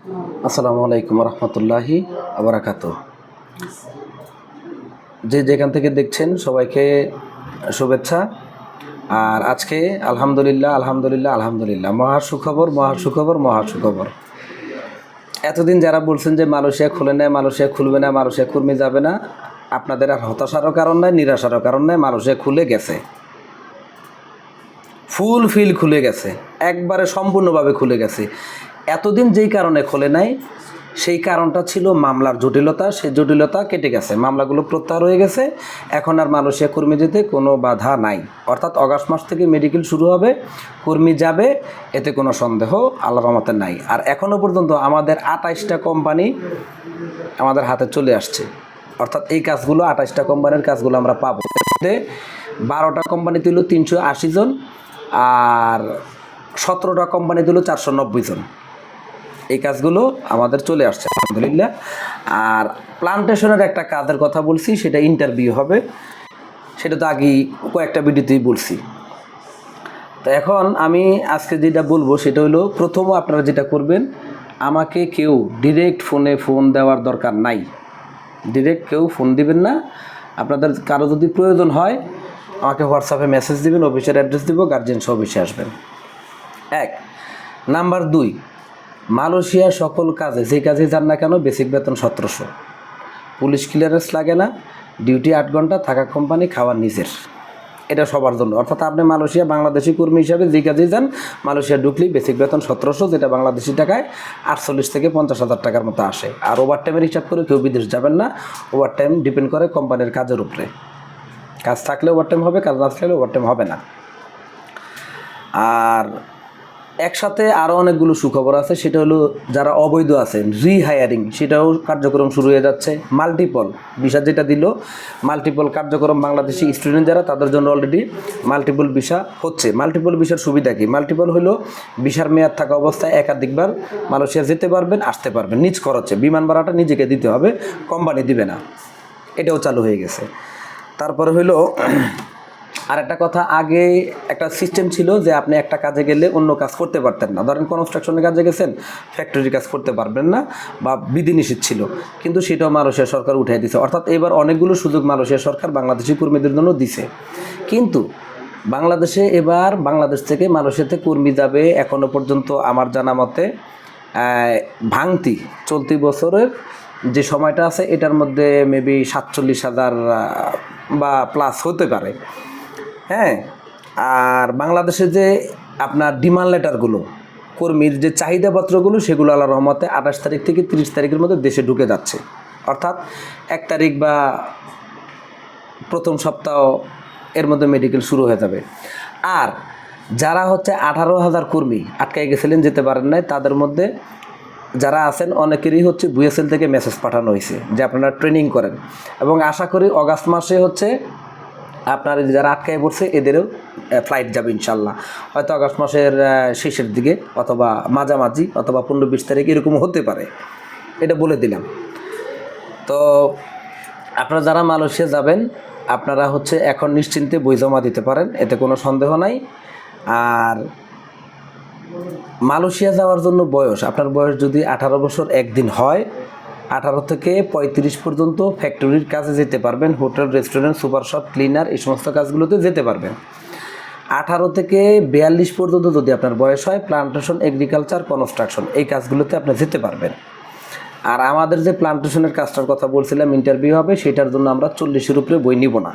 আসসালামু আলাইকুম রহমতুল্লাহি আবরাকাত যে যেখান থেকে দেখছেন সবাইকে শুভেচ্ছা। আর আজকে আলহামদুলিল্লাহ আলহামদুলিল্লাহ আলহামদুলিল্লাহ। মহা সুখবর মহা সুখবর মহা সুখবর। এতদিন যারা বলছেন যে মালয়েশিয়া খুলে নেয়, মালয়েশিয়া খুলবে না, মালয়েশিয়া কর্মী যাবে না, আপনাদের আর হতাশারও কারণ নাই, নিরাশারও কারণ নাই, মালয়েশিয়া খুলে গেছে। ফুল ফিল খুলে গেছে। একবারে সম্পূর্ণভাবে খুলে গেছে। এতদিন যেই কারণে খোলে নাই, সেই কারণটা ছিল মামলার জটিলতা। সেই জটিলতা কেটে গেছে, মামলাগুলো প্রত্যাহার হয়ে গেছে। এখন আর মালয়েশিয়া কর্মী যেতে কোনো বাধা নাই। অর্থাৎ অগাস্ট মাস থেকে মেডিকেল শুরু হবে, কর্মী যাবে, এতে কোনো সন্দেহ আল্লাহ রহমতে নাই। আর এখনও পর্যন্ত আমাদের আঠাইশটা কোম্পানি আমাদের হাতে চলে আসছে। অর্থাৎ এই কাজগুলো, আঠাইশটা কোম্পানির কাজগুলো আমরা পাবো। বারোটা কোম্পানি দিল তিনশো আশি জন, আর সতেরোটা কোম্পানি দিল চারশো নব্বই জন। এই কাজগুলো আমাদের চলে আসছে, আলহামদুলিল্লাহ। আর প্লান্টেশনের একটা কাজের কথা বলছি, সেটা ইন্টারভিউ হবে। সেটা তো আগেই কয়েকটা ভিডিওতেই বলছি। তো এখন আমি আজকে যেটা বলব, সেটা হলো প্রথম আপনারা যেটা করবেন, আমাকে কেউ ডিরেক্ট ফোনে ফোন দেওয়ার দরকার নাই। ডিরেক্ট কেউ ফোন দিবেন না। আপনাদের কারও যদি প্রয়োজন হয়, আমাকে হোয়াটসঅ্যাপে মেসেজ দিবেন অফিসের অ্যাড্রেস দিব গার্জেন সহ অফিসে আসবেন। এক। নাম্বার দুই মালয়েশিয়া সকল কাজে, যে কাজে যান না কেন বেসিক বেতন সতেরোশো। পুলিশ ক্লিয়ারেন্স লাগে না ডিউটি আট ঘণ্টা, থাকা কোম্পানি খাওয়ার নিজের। এটা সবার জন্য। অর্থাৎ আপনি মালয়েশিয়া বাংলাদেশি কর্মী হিসাবে যে কাজেই যান, মালয়েশিয়া ঢুকলেই বেসিক বেতন সতেরোশো, যেটা বাংলাদেশি টাকায় আটচল্লিশ থেকে পঞ্চাশ হাজার টাকার মতো আসে। আর ওভার টাইমের হিসাব করে কেউ বিদেশ যাবেন না ওভার টাইম ডিপেন্ড করে কোম্পানির কাজের উপরে। কাজ থাকলে ওভার টাইম হবে, কাজ না থাকলে ওভার টাইম হবে না। আর একসাথে আরও অনেকগুলো সুখবর আছে, সেটা হলো যারা অবৈধ আছেন রিহায়ারিং সেটাও কার্যক্রম শুরু হয়ে যাচ্ছে। মাল্টিপল ভিসা যেটা দিল মাল্টিপল কার্যক্রম বাংলাদেশি স্টুডেন্ট যারা, তাদের জন্য অলরেডি মাল্টিপল ভিসা হচ্ছে। মাল্টিপল ভিসার সুবিধা কি? মাল্টিপল হলো ভিসার মেয়াদ থাকা অবস্থায় একাধিকবার মালয়েশিয়া যেতে পারবেন, আসতে পারবেন, নিজ খরচে। বিমান ভাড়াটা নিজেকে দিতে হবে কোম্পানি দিবে না। এটাও চালু হয়ে গেছে। তারপরে হইল আর একটা কথা, আগে একটা সিস্টেম ছিল যে আপনি একটা কাজে গেলে অন্য কাজ করতে পারতেন না। ধরেন কনস্ট্রাকশনের কাজে গেছেন ফ্যাক্টরি কাজ করতে পারবেন না বা বিধিনিষেধ ছিল। কিন্তু সেটাও মালয়েশিয়া সরকার উঠাই দিছে। অর্থাৎ এবার অনেকগুলো সুযোগ মালয়েশিয়া সরকার বাংলাদেশি কর্মীদের জন্য দিছে। কিন্তু বাংলাদেশে এবার, বাংলাদেশ থেকে মালয়েশিয়াতে কর্মী যাবে এখনও পর্যন্ত আমার জানা মতে ভাঙতি চলতি বছরের যে সময়টা আছে, এটার মধ্যে মেবি সাতচল্লিশ হাজার বা প্লাস হতে পারে। হ্যাঁ? আর বাংলাদেশে যে আপনার ডিমান্ড লেটারগুলো কর্মীর যে চাহিদাপত্রগুলো, সেগুলো আল্লাহ রহমতে আঠাশ তারিখ থেকে তিরিশ তারিখের মধ্যে দেশে ঢুকে যাচ্ছে। অর্থাৎ এক তারিখ বা প্রথম সপ্তাহ এর মধ্যে মেডিকেল শুরু হয়ে যাবে। আর যারা হচ্ছে আঠারো হাজার কর্মী আটকায় গেছিলেন, যেতে পারেন নাই, তাদের মধ্যে যারা আছেন, অনেকেরই হচ্ছে বুয়েসেল থেকে মেসেজ পাঠানো হয়েছে, যে আপনারা ট্রেনিং করেন। এবং আশা করি অগাস্ট মাসে হচ্ছে আপনার যারা আটকায় পড়ছে, এদেরও ফ্লাইট যাবে ইনশাল্লাহ। হয়তো আগস্ট মাসের শেষের দিকে অথবা মাঝামাঝি অথবা পনেরো বিশ তারিখ এরকম হতে পারে। এটা বলে দিলাম। তো আপনারা যারা মালয়েশিয়া যাবেন, আপনারা হচ্ছে এখন নিশ্চিন্তে বই জমা দিতে পারেন, এতে কোনো সন্দেহ নাই। আর মালয়েশিয়া যাওয়ার জন্য বয়স, আপনার বয়স যদি আঠারো বছর একদিন হয় আঠারো থেকে পঁয়ত্রিশ পর্যন্ত ফ্যাক্টরির কাজে যেতে পারবেন, hotel restaurant super shop cleaner এই সমস্ত কাজগুলোতে যেতে পারবেন। আঠারো থেকে বিয়াল্লিশ পর্যন্ত যদি আপনার বয়স হয় প্লান্টেশন এগ্রিকালচার কনস্ট্রাকশন এই কাজগুলোতে আপনি যেতে পারবেন। আর আমাদের যে প্লান্টেশনের কাজটার কথা বলছিলাম ইন্টারভিউ হবে, সেটার জন্য আমরা চল্লিশের উপরে বই নিব না।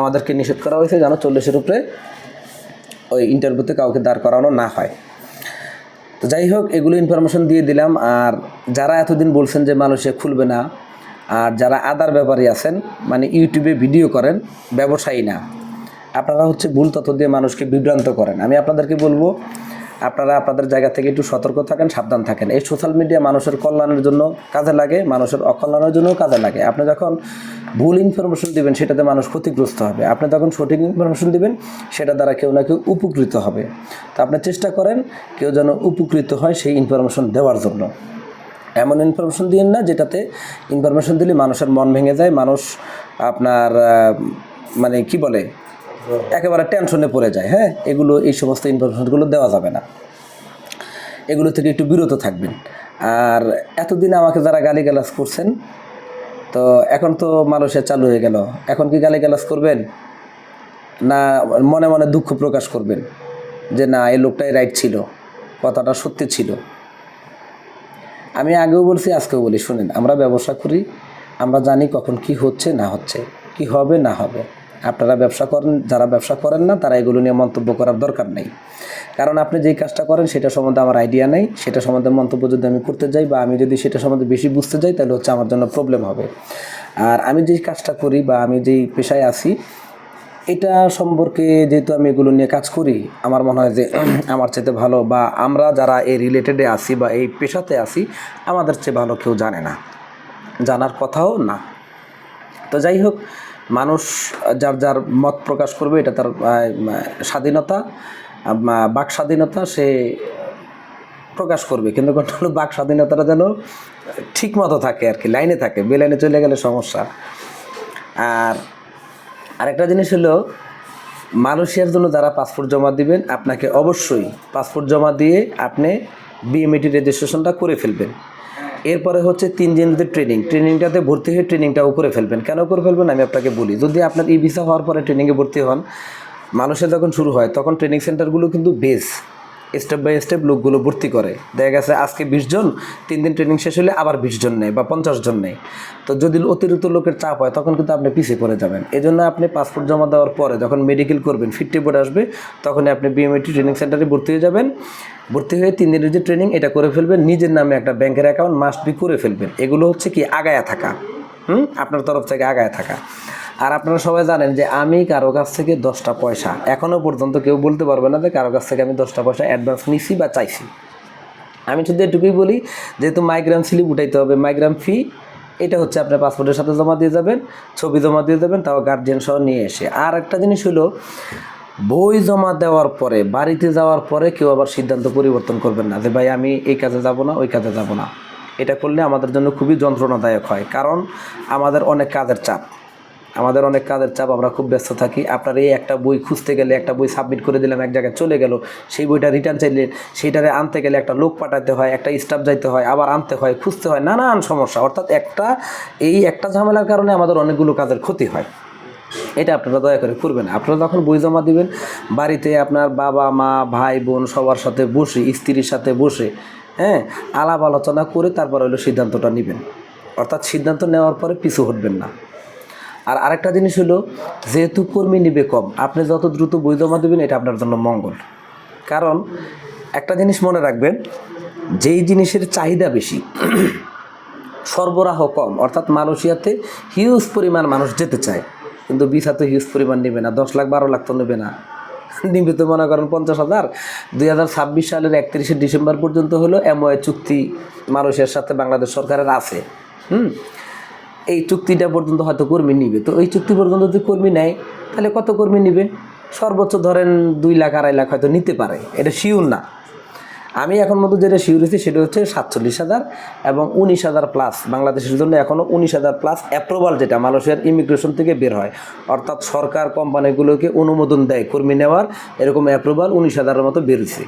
আমাদেরকে নিষেধ করা হয়েছে যেন চল্লিশের উপরে ওই ইন্টারভিউতে কাউকে দাঁড় করানো না হয়। তো যাই হোক, এগুলো ইনফরমেশন দিয়ে দিলাম। আর যারা এতদিন বলছেন যে মালয়েশিয়া খুলবে না, আর যারা আদার ব্যাপারী আছেন মানে ইউটিউবে ভিডিও করেন, ব্যবসায়ী না, আপনারা হচ্ছে ভুল তথ্য দিয়ে মানুষকে বিভ্রান্ত করেন। আমি আপনাদেরকে বলব আপনারা আপনাদের জায়গা থেকে একটু সতর্ক থাকেন, সাবধান থাকেন। এই সোশ্যাল মিডিয়া মানুষের কল্যাণের জন্য কাজে লাগে, মানুষের অকল্যাণের জন্যও কাজে লাগে। আপনি যখন ভুল ইনফরমেশন দিবেন, সেটাতে মানুষ ক্ষতিগ্রস্ত হবে। আপনি যখন সঠিক ইনফরমেশন দিবেন, সেটা দ্বারা কেউ না কেউ উপকৃত হবে। তো আপনি চেষ্টা করেন, কেউ যেন উপকৃত হয় সেই ইনফরমেশন দেওয়ার জন্য। এমন ইনফরমেশন দিন না, যেটাতে ইনফরমেশন দিলে মানুষের মন ভেঙে যায়, মানুষ আপনার মানে কি বলে? একেবারে টেনশনে পড়ে যায় হ্যাঁ? এগুলো, এই সমস্ত ইনফরমেশনগুলো দেওয়া যাবে না। এগুলো থেকে একটু বিরত থাকবেন। আর এতদিন আমাকে যারা গালিগালাজ করছেন, তো এখন তো মানুষের চালু হয়ে গেল। এখন কি গালিগালাজ করবেন? না, মনে মনে দুঃখ প্রকাশ করবেন যে, না, এই লোকটাই রাইট ছিল। কথাটা সত্যি ছিল। আমি আগেও বলছি, আজকেও বলি, শুনেন, আমরা ব্যবসা করি, আমরা জানি কখন কি হচ্ছে, না হচ্ছে, কি হবে, না হবে। আপনারা ব্যবসা করেন, যারা ব্যবসা করেন না, তারা এগুলো নিয়ে মন্তব্য করার দরকার নেই। কারণ আপনি যেই কাজটা করেন, সেটা সম্বন্ধে আমার আইডিয়া নেই, সেটা সম্বন্ধে মন্তব্য যদি আমি করতে যাই বা আমি যদি সেটা সম্বন্ধে বেশি বুঝতে যাই, তাহলে হচ্ছে আমার জন্য প্রবলেম হবে। আর আমি যেই কাজটা করি বা আমি যেই পেশায় আছি, এটা সম্পর্কে যেহেতু আমি এগুলো নিয়ে কাজ করি, আমার মনে হয় যে আমার চেয়ে ভালো বা আমরা যারা এই রিলেটেডে আছি বা এই পেশাতে আছি, আমাদের চেয়ে ভালো কেউ জানে না। জানার কথাও না। তো যাই হোক মানুষ, যার যার মত প্রকাশ করবে, এটা তার স্বাধীনতা বাক স্বাধীনতা সে প্রকাশ করবে। কিন্তু হলো, বাক স্বাধীনতাটা যেন ঠিক মতো থাকে আর কি, লাইনে থাকে বেলাইনে চলে গেলে সমস্যা। আর আরেকটা জিনিস হলো, মালয়েশিয়ার জন্য যারা পাসপোর্ট জমা দিবেন, আপনাকে অবশ্যই পাসপোর্ট জমা দিয়ে আপনি বিএমএটি রেজিস্ট্রেশনটা করে ফেলবেন। এরপরে হচ্ছে তিন দিন যদি ট্রেনিং ট্রেনিংটাতে ভর্তি হয়ে ট্রেনিংটাও করে ফেলবেন। কেন করে ফেলবেন? আমি আপনাকে বলি, যদি আপনার ই ভিসা হওয়ার পরে ট্রেনিংয়ে ভর্তি হন, মানুষের যখন শুরু হয়, তখন ট্রেনিং সেন্টারগুলো কিন্তু বেস স্টেপ বাই স্টেপ লোকগুলো ভর্তি করে। দেখা গেছে আজকে বিশ জন, তিন দিন ট্রেনিং শেষ হলে আবার বিশ জন নেয় বা পঞ্চাশ জন নেয়। তো যদি অতিরিক্ত লোকের চাপ হয়, তখন কিন্তু আপনি পিছিয়ে পড়ে যাবেন। এই জন্য আপনি পাসপোর্ট জমা দেওয়ার পরে যখন মেডিকেল করবেন ফিট রিপোর্ট আসবে তখনই আপনি বিএমএটি ট্রেনিং সেন্টারে ভর্তি হয়ে যাবেন। ভর্তি হয়ে তিন দিনের যে ট্রেনিং এটা করে ফেলবেন। নিজের নামে একটা ব্যাংকের অ্যাকাউন্ট মাস্ট বি করে ফেলবেন। এগুলো হচ্ছে কি আগায়া থাকা। হুম? আপনার তরফ থেকে আগায় থাকা। আর আপনারা সবাই জানেন যে আমি কারও কাছ থেকে দশটা পয়সা এখনও পর্যন্ত কেউ বলতে পারবে না যে কারও কাছ থেকে আমি দশটা পয়সা অ্যাডভান্স নিছি বা চাইছি। আমি শুধু এটুকুই বলি, যেহেতু মাইগ্রাম স্লিপ উঠাইতে হবে মাইগ্রাম ফি এটা হচ্ছে আপনার পাসপোর্টের সাথে জমা দিয়ে যাবেন, ছবি জমা দিয়ে যাবেন, তাও গার্জিয়ান সহ নিয়ে এসে। আর একটা জিনিস হলো, বই জমা দেওয়ার পরে, বাড়িতে যাওয়ার পরে কেউ আবার সিদ্ধান্ত পরিবর্তন করবেন না যে, ভাই, আমি এই কাজে যাব না, ওই কাজে যাব না। এটা করলে আমাদের জন্য খুবই যন্ত্রণাদায়ক হয়, কারণ আমাদের অনেক কাজের চাপ। আমাদের অনেক কাজের চাপ, আমরা খুব ব্যস্ত থাকি। আপনার এই একটা বই খুঁজতে গেলে, একটা বই সাবমিট করে দিলাম, এক জায়গায় চলে গেল, সেই বইটা রিটার্ন চাইলে, সেইটারে আনতে গেলে একটা লোক পাঠাতে হয়, একটা স্টাফ যাইতে হয়, আবার আনতে হয়, খুঁজতে হয়, নানান সমস্যা। অর্থাৎ একটা, এই একটা ঝামেলার কারণে আমাদের অনেকগুলো কাজের ক্ষতি হয়। এটা আপনারা দয়া করে করবেন। আপনারা যখন বই জমা দিবেন, বাড়িতে আপনার বাবা, মা, ভাই, বোন সবার সাথে বসে, স্ত্রীর সাথে বসে হ্যাঁ আলাপ আলোচনা করে তারপর হলো সিদ্ধান্তটা নেবেন। অর্থাৎ সিদ্ধান্ত নেওয়ার পরে পিছু হটবেন না। আর আরেকটা জিনিস হলো, যেহেতু কর্মী নিবে কম, আপনি যত দ্রুত বই জমা দেবেন, এটা আপনার জন্য মঙ্গল। কারণ একটা জিনিস মনে রাখবেন, যেই জিনিসের চাহিদা বেশি, সরবরাহ কম, অর্থাৎ মালয়েশিয়াতে হিউজ পরিমাণ মানুষ যেতে চায়, কিন্তু ভিসা তো হিউজ পরিমাণ নেবে না, দশ লাখ বারো লাখ তো নেবে না। নিবে তো মনে করেন পঞ্চাশ হাজার। দুই হাজার ছাব্বিশ সালের একত্রিশে ডিসেম্বর পর্যন্ত হলো এমওএ চুক্তি মালয়েশিয়ার সাথে বাংলাদেশ সরকারের আছে। হুম? এই চুক্তিটা পর্যন্ত হয়তো কর্মী নিবে। তো এই চুক্তি পর্যন্ত যদি কর্মী নেয়, তাহলে কত কর্মী নিবে? সর্বোচ্চ ধরেন দুই লাখ, আড়াই লাখ হয়তো নিতে পারে। এটা শিওর না। আমি এখন মতো যেটা শিওর হয়েছি, সেটা হচ্ছে সাতচল্লিশ হাজার এবং উনিশ হাজার প্লাস বাংলাদেশের জন্য এখনও উনিশ হাজার প্লাস অ্যাপ্রুভাল যেটা মালয়েশিয়ার ইমিগ্রেশন থেকে বের হয়। অর্থাৎ সরকার কোম্পানিগুলোকে অনুমোদন দেয় কর্মী নেওয়ার, এরকম অ্যাপ্রুভাল উনিশ হাজারের মতো বেরোছে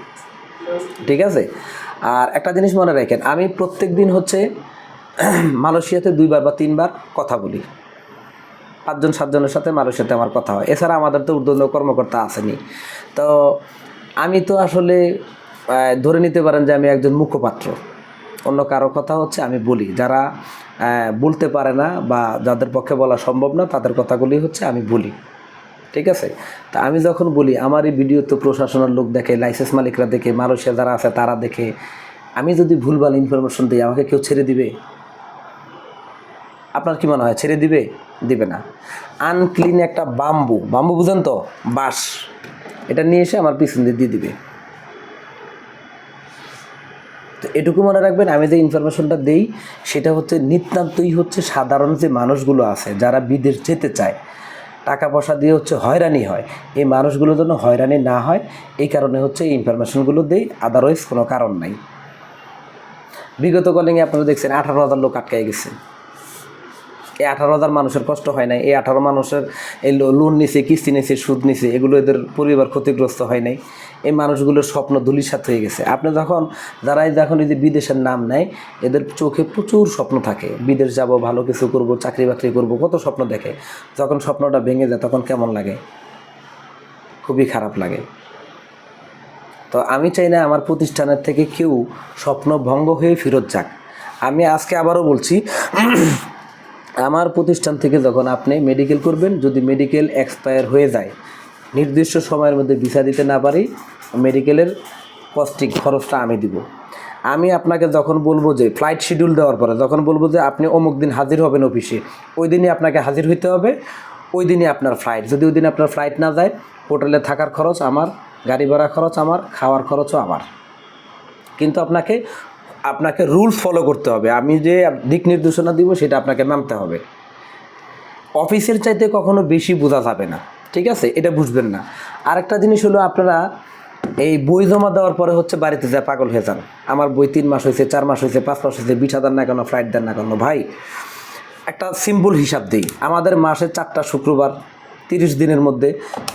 ঠিক আছে? আর একটা জিনিস মনে রাখেন, আমি প্রত্যেক দিন হচ্ছে মালয়েশিয়াতে দুইবার বা তিনবার কথা বলি। পাঁচজন, সাতজনের সাথে মালয়েশিয়াতে আমার কথা হয়। এছাড়া আমাদের তো ঊর্ধ্বতন কর্মকর্তা আসেনি তো আমি তো আসলে ধরে নিতে পারেন যে আমি একজন মুখপাত্র। অন্য কারও কথা হচ্ছে আমি বলি। যারা বলতে পারে না বা যাদের পক্ষে বলা সম্ভব না, তাদের কথাগুলি হচ্ছে আমি বলি। ঠিক আছে? তা আমি যখন বলি, আমার এই ভিডিও তো প্রশাসনের লোক দেখে, লাইসেন্স মালিকরা দেখে, মালয়েশিয়া যারা আছে তারা দেখে, আমি যদি ভুলভাল ইনফরমেশন দিই, আমাকে কেউ ছেড়ে দিবে? আপনার কি মনে হয়, ছেড়ে দিবে? দিবে না। আনক্লিন একটা বাম্বু বাম্বু বুঝেন তো? বাঁশ। এটা নিয়ে এসে আমার পিছন দিয়ে দিয়ে দিবে। তো এটুকু মনে রাখবেন, আমি যে ইনফরমেশনটা দেই, সেটা হচ্ছে নিতান্তই হচ্ছে সাধারণ যে মানুষগুলো আছে, যারা বিদেশ যেতে চায়, টাকা পয়সা দিয়ে হচ্ছে হয়রানি হয়। এই মানুষগুলো যেন হয়রানি না হয়, এই কারণে হচ্ছে এই ইনফরমেশনগুলো দেই আদারওয়াইজ কোনো কারণ নাই। বিগত কলিংয়ে আপনারা দেখছেন আঠারো হাজার লোক আটকায় গেছে। এই আঠারো হাজার মানুষের কষ্ট হয় নাই, এই আঠারো মানুষের এই লোন নিছে, কিস্তি নিছে, সুদ নিছে, এগুলো এদের পরিবার ক্ষতিগ্রস্ত হয় নাই। এই মানুষগুলোর স্বপ্ন ধুলিসাত হয়ে গেছে। আপনি যখন যারা যখন এই যে বিদেশের নাম নেয়, এদের চোখে প্রচুর স্বপ্ন থাকে। বিদেশ যাব, ভালো কিছু করব, চাকরি বাকরি করব, কত স্বপ্ন দেখে। যখন স্বপ্নটা ভেঙে যায়, তখন কেমন লাগে? খুবই খারাপ লাগে। তো আমি চাই না আমার প্রতিষ্ঠানের থেকে কেউ স্বপ্ন ভঙ্গ হয়ে ফেরত যাক। আমি আজকে আবারও বলছি আমার প্রতিষ্ঠান থেকে যখন আপনি মেডিকেল করবেন, যদি মেডিকেল এক্সপায়ার হয়ে যায়, নির্দিষ্ট সময়ের মধ্যে ভিসা দিতে না পারি মেডিকেলের কস্টিক খরচটা আমি দিব। আমি আপনাকে যখন বলব যে ফ্লাইট শিডিউল দেওয়ার পরে, যখন বলব যে আপনি অমুক দিন হাজির হবেন অফিসে ওই দিনই আপনাকে হাজির হইতে হবে, ওই দিনই আপনার ফ্লাইট যদি ওই দিন আপনার ফ্লাইট না যায় হোটেলে থাকার খরচ আমার, গাড়ি ভাড়া খরচ আমার, খাওয়ার খরচও আমার। কিন্তু আপনাকে আপনাকে রুলস ফলো করতে হবে। আমি যে দিক নির্দেশনা দিব, সেটা আপনাকে মানতে হবে। অফিসের চাইতে কখনো বেশি বোঝা যাবে না, ঠিক আছে? এটা বুঝবেন না। আরেকটা জিনিস হলো আপনারা এই বই জমা দেওয়ার পরে হচ্ছে বাড়িতে যা পাগল হয়ে যান। আমার বই তিন মাস হয়েছে, চার মাস হয়েছে, পাঁচ মাস হয়েছে, বিশ হাজার না কেন, ফ্লাইট দেন না কেন? ভাই, একটা সিম্পল হিসাব দিই। আমাদের মাসে চারটা শুক্রবার, তিরিশ দিনের মধ্যে।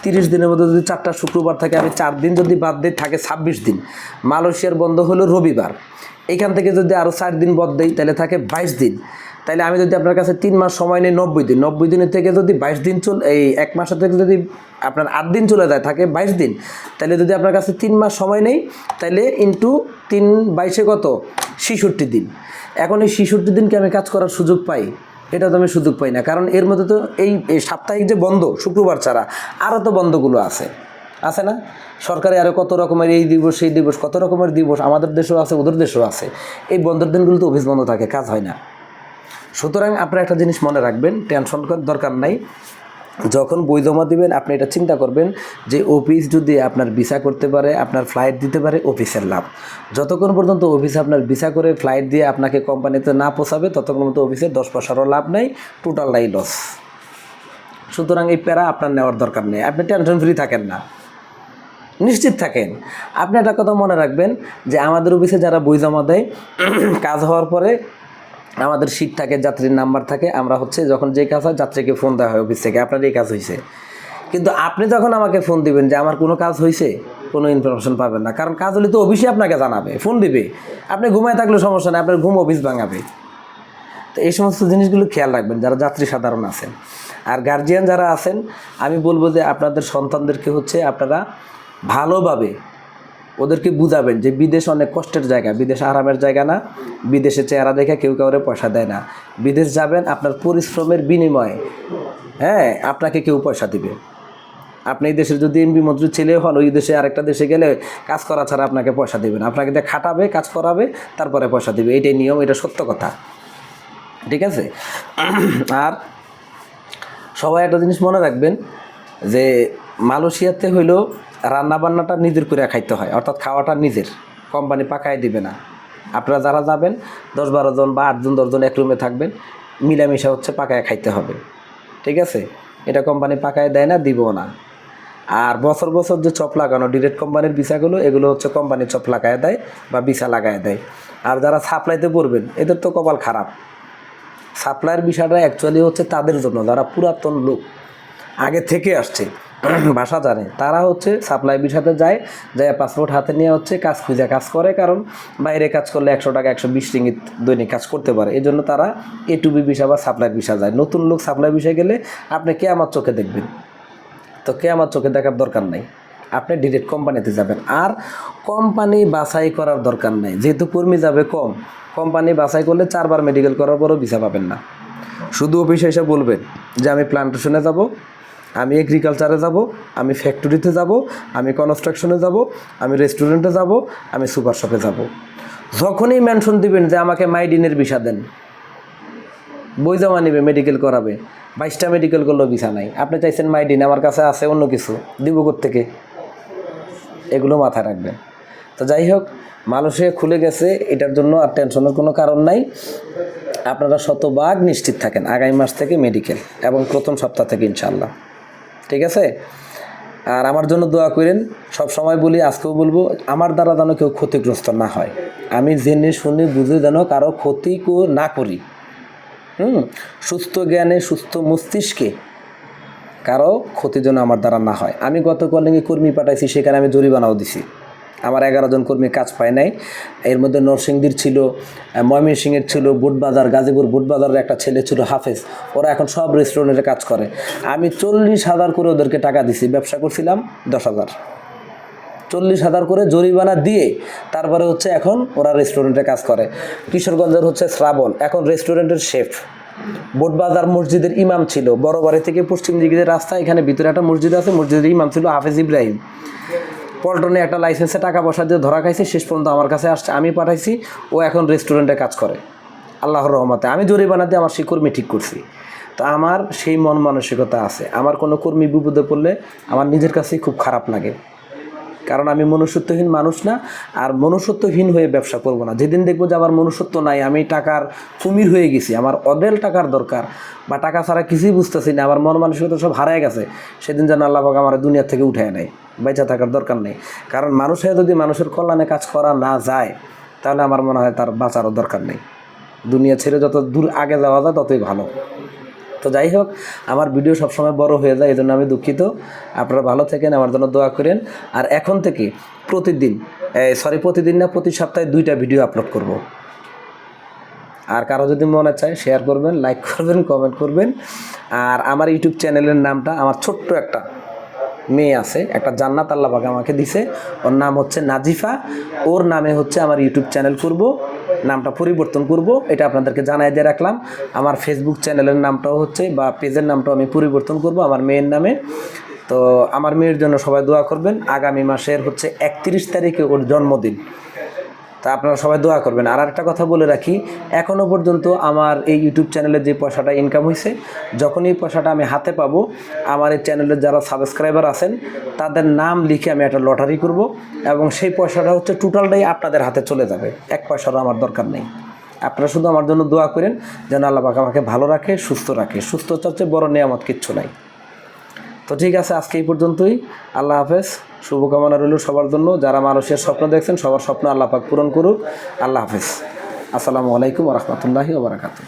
তিরিশ দিনের মধ্যে যদি চারটা শুক্রবার থাকে, আমি চার দিন যদি বাদ দিই, থাকে ছাব্বিশ দিন। মালয়েশিয়ার বন্ধ হলো রবিবার। এখান থেকে যদি আরও চার দিন বদ দিই, তাহলে থাকে বাইশ দিন। তাহলে আমি যদি আপনার কাছে তিন মাস সময় নিই, নব্বই দিন। নব্বই দিনের থেকে যদি বাইশ দিন চল এই এক মাসের থেকে যদি আপনার আট দিন চলে যায়, থাকে বাইশ দিন। তাহলে যদি আপনার কাছে তিন মাস সময় নেই, তাহলে ইন্টু তিন বাইশে কত? ছেষট্টি দিন। এখন এই ছেষট্টি দিনকে আমি কাজ করার সুযোগ পাই। এটা তো আমি সুযোগ পাই না। কারণ এর মধ্যে তো এই সাপ্তাহিক যে বন্ধ, শুক্রবার ছাড়া আরও তো বন্ধগুলো আছে। আছে না? সরকারি আরও কত রকমের এই দিবস, সেই দিবস, কত রকমের দিবস আমাদের দেশেও আছে, ওদের দেশেও আছে। এই বন্ধের দিনগুলো তো অফিস বন্ধ থাকে, কাজ হয় না। সুতরাং আপনারা একটা জিনিস মনে রাখবেন, টেনশন দরকার নাই। যখন বই জমা দিবেন, আপনি এটা চিন্তা করবেন যে অফিস যদি আপনার ভিসা করতে পারে, আপনার ফ্লাইট দিতে পারে, অফিসের লাভ। যতক্ষণ পর্যন্ত অফিস আপনার ভিসা করে ফ্লাইট দিয়ে আপনাকে কোম্পানিতে না পোষাবে, ততক্ষণ পর্যন্ত অফিসের দশ পয়সারও লাভ নেই টোটালটাই লস সুতরাং এই প্যারা আপনার নেওয়ার দরকার নেই। আপনি টেনশন ফ্রি থাকেন না। নিশ্চিত থাকেন। আপনি একটা কথা মনে রাখবেন যে আমাদের অফিসে যারা বই জমা দেয়, কাজ হওয়ার পরে আমাদের সিট থাকে, যাত্রীর নাম্বার থাকে, আমরা হচ্ছে যখন যে কাজ হয় যাত্রীকে ফোন দেওয়া হয় অফিস থেকে, আপনার এই কাজ হয়েছে কিন্তু আপনি যখন আমাকে ফোন দিবেন যে আমার কোনো কাজ হয়েছে কোনো ইনফরমেশন পাবেন না, কারণ কাজ হলে তো অফিসে আপনাকে জানাবে ফোন দিবে। আপনি ঘুমায় থাকলে সমস্যা নেই, আপনার ঘুম অফিস ভাঙাবে। তো এই সমস্ত জিনিসগুলো খেয়াল রাখবেন, যারা যাত্রী সাধারণ আছেন। আর গার্জিয়ান যারা আছেন, আমি বলব যে আপনাদের সন্তানদেরকে হচ্ছে আপনারা ভালোভাবে ওদেরকে বুঝাবেন যে বিদেশ অনেক কষ্টের জায়গা। বিদেশ আরামের জায়গা না। বিদেশে চেহারা দেখে কেউ কাউরে পয়সা দেয় না। বিদেশ যাবেন, আপনার পরিশ্রমের বিনিময়ে হ্যাঁ আপনাকে কেউ পয়সা দিবে। আপনি এই দেশের যদি এমপি মন্ত্রীর ছেলে হন, ওই দেশে আরেকটা দেশে গেলে কাজ করা ছাড়া আপনাকে পয়সা দিবে না। আপনাকে দিয়ে খাটাবে, কাজ করাবে, তারপরে পয়সা দিবে। এটাই নিয়ম, এটা সত্য কথা। ঠিক আছে? আর সবাই একটা জিনিস মনে রাখবেন যে মালয়েশিয়াতে হইল রান্না বান্নাটা নিজের করে খাইতে হয়, অর্থাৎ খাওয়াটা নিজের, কোম্পানি পাকায় দিবে না। আপনারা যারা যাবেন দশ বারো জন বা আটজন, দশজন এক রুমে থাকবেন, মিলামিশা হচ্ছে পাকায় খাইতে হবে। ঠিক আছে? এটা কোম্পানি পাকায় দেয় না, দিবও না। আর বছর বছর যে চপ লাগানো ডিরেক্ট কোম্পানির ভিসাগুলো এগুলো হচ্ছে কোম্পানি চপ লাগায় দেয় বা ভিসা লাগায় দেয়। আর যারা সাপ্লাইতে পড়বেন, এদের তো কপাল খারাপ। সাপ্লাইয়ের বিষয়টা অ্যাকচুয়ালি হচ্ছে তাদের জন্য, যারা পুরাতন লোক, আগে থেকে আসছে। ভাষা জানে। তারা হচ্ছে সাপ্লাই বিষাতে যায় যায় পাসপোর্ট হাতে নিয়ে হচ্ছে কাজ খুঁজে, কাজ করে কারণ বাইরে কাজ করলে একশো টাকা, একশো বিশ রিঙ্গিত দৈনিক কাজ করতে পারে। এই জন্য তারা এ টু বি বিষয় বা সাপ্লাই বিষয় যায়। নতুন লোক সাপ্লাই বিষয় গেলে আপনি কে আমার চোখে দেখবেন? তো কে আমার চোখে দেখার দরকার নাই। আপনি ডিরেক্ট কোম্পানিতে যাবেন। আর কোম্পানি বাছাই করার দরকার নাই। যেহেতু কর্মী যাবে কম কোম্পানি বাছাই করলে চারবার মেডিকেল করার পরও ভিসা পাবেন না। শুধু অফিসে এসে বলবেন যে, আমি প্লান্টেশনে যাব। আমি এগ্রিকালচারে যাব, আমি ফ্যাক্টরিতে যাব, আমি কনস্ট্রাকশনে যাব, আমি রেস্টুরেন্টে যাব, আমি সুপার শপে যাব। যখনই মেনশন দিবেন যে আমাকে মাইডিনের ভিসা দেন, বই জমা নিবে মেডিকেল করাবে, বাইশটা মেডিকেল করলেও ভিসা নাই। আপনি চাইছেন মাইডিন, আমার কাছে আছে অন্য কিছু, দিব থেকে এগুলো মাথায় রাখবেন। তো যাই হোক মানুষে খুলে গেছে, এটার জন্য আর টেনশনের কোনো কারণ নাই। আপনারা শতভাগ নিশ্চিত থাকেন, আগামী মাস থেকে মেডিকেল এবং প্রথম সপ্তাহ থেকে ইনশাল্লাহ ঠিক আছে? আর আমার জন্য দোয়া করেন, সব সময় বলি, আজকেও বলব, আমার দ্বারা যেন কেউ ক্ষতিগ্রস্ত না হয়। আমি জেনে শুনে বুঝে যেন কারও ক্ষতি না করি। হুম? সুস্থ জ্ঞানে, সুস্থ মস্তিষ্কে কারও ক্ষতি যেন আমার দ্বারা না হয়। আমি গত কলিংয়ে কর্মী পাঠাইছি, সেখানে আমি জরিমানাও দিছি। আমার এগারো জন কর্মী কাজ পায় নাই। এর মধ্যে নরসিংদীর ছিল ময়মনসিংহের ছিল, বুটবাজার, গাজীপুর বুটবাজারের একটা ছেলে ছিল হাফেজ। ওরা এখন সব রেস্টুরেন্টে কাজ করে। আমি চল্লিশ হাজার করে ওদেরকে টাকা দিছি, ব্যবসা করছিলাম দশ হাজার। চল্লিশ হাজার করে জরিমানা দিয়ে তারপরে হচ্ছে এখন ওরা রেস্টুরেন্টে কাজ করে। কিশোরগঞ্জের হচ্ছে শ্রাবণ, এখন রেস্টুরেন্টের শেফ বোটবাজার মসজিদের ইমাম ছিল, বড় বাড়ি থেকে পশ্চিম দিকে রাস্তা, এখানে ভিতরে একটা মসজিদ আছে, মসজিদের ইমাম ছিল হাফেজ ইব্রাহিম। পল্টনে একটা লাইসেন্সে টাকা পয়সা দিয়ে ধরা খাইছে, শেষ পর্যন্ত আমার কাছে আসছে, আমি পাঠাইছি, ও এখন রেস্টুরেন্টে কাজ করে, আল্লাহর রহমতে। আমি জরিমানা দিয়ে আমার সেই কর্মী ঠিক করছি। তো আমার সেই মন মানসিকতা আছে। আমার কোনো কর্মী বিপদে পড়লে আমার নিজের কাছেই খুব খারাপ লাগে। কারণ আমি মনুষ্যত্বহীন মানুষ না, আর মনুষ্যত্বহীন হয়ে ব্যবসা করব না। যেদিন দেখব যে আমার মনুষ্যত্ব নাই, আমি টাকার কুমির হয়ে গেছি, আমার অডেল টাকার দরকার, বা টাকা ছাড়া কিছুই বুঝতেছি না, আমার মন মানসিকতা সব হারায় গেছে, সেদিন যেন আল্লাহ আমার দুনিয়া থেকে উঠায় নেয়, বেঁচে থাকার দরকার নেই। কারণ মানুষের যদি মানুষের কল্যাণে কাজ করা না যায়, তাহলে আমার মনে হয় তার বাঁচারও দরকার নেই। দুনিয়া ছেড়ে যত দূর আগে যাওয়া যায়, ততই ভালো। তো যাই হোক, আমার ভিডিও সবসময় বড় হয়ে যায় এই জন্য আমি দুঃখিত। আপনারা ভালো থাকেন, আমার জন্য দোয়া করেন। আর এখন থেকে প্রতিদিন সরি প্রতিদিন না, প্রতি সপ্তাহে দুইটা ভিডিও আপলোড করব। আর কারও যদি মনে চায় শেয়ার করবেন লাইক করবেন কমেন্ট করবেন। আর আমার ইউটিউব চ্যানেলের নামটা, আমার ছোট্ট একটা মেয়ে আছে, একটা জান্নাত আল্লাহ আমাকে দিছে। ওর নাম হচ্ছে নাজিফা। ওর নামে হচ্ছে আমার ইউটিউব চ্যানেল করব। নামটা পরিবর্তন করব, এটা আপনাদেরকে জানাই দিয়ে রাখলাম। আমার ফেসবুক চ্যানেলের নামটাও হচ্ছে বা পেজের নামটাও আমি পরিবর্তন করব আমার মেয়ের নামে। তো আমার মেয়ের জন্য সবাই দোয়া করবেন, আগামী মাসের হচ্ছে একত্রিশ তারিখে ওর জন্মদিন। তা আপনারা সবাই দোয়া করবেন। আর একটা কথা বলে রাখি এখনও পর্যন্ত আমার এই ইউটিউব চ্যানেলে যে পয়সাটা ইনকাম হয়েছে যখন এই পয়সাটা আমি হাতে পাবো, আমার এই চ্যানেলের যারা সাবস্ক্রাইবার আছেন, তাদের নাম লিখে আমি একটা লটারি করব এবং সেই পয়সাটা হচ্ছে টোটালটাই আপনাদের হাতে চলে যাবে। এক পয়সারও আমার দরকার নেই। আপনারা শুধু আমার জন্য দোয়া করেন, যেন আল্লাহ পাক আমাকে ভালো রাখে, সুস্থ রাখে। সুস্থ হচ্ছে বড় নিয়ামত, কিচ্ছু নাই। তো ঠিক আছে, আজকে এই পর্যন্তই। আল্লাহ হাফেজ। শুভকামনা রইল সবার জন্য। যারা মানুষের স্বপ্ন দেখছেন, সবার স্বপ্ন আল্লাহ পাক পূরণ করুক। আল্লাহ হাফেজ। আসসালামু আলাইকুম রহমতুল্লাহি ওবরাকাতু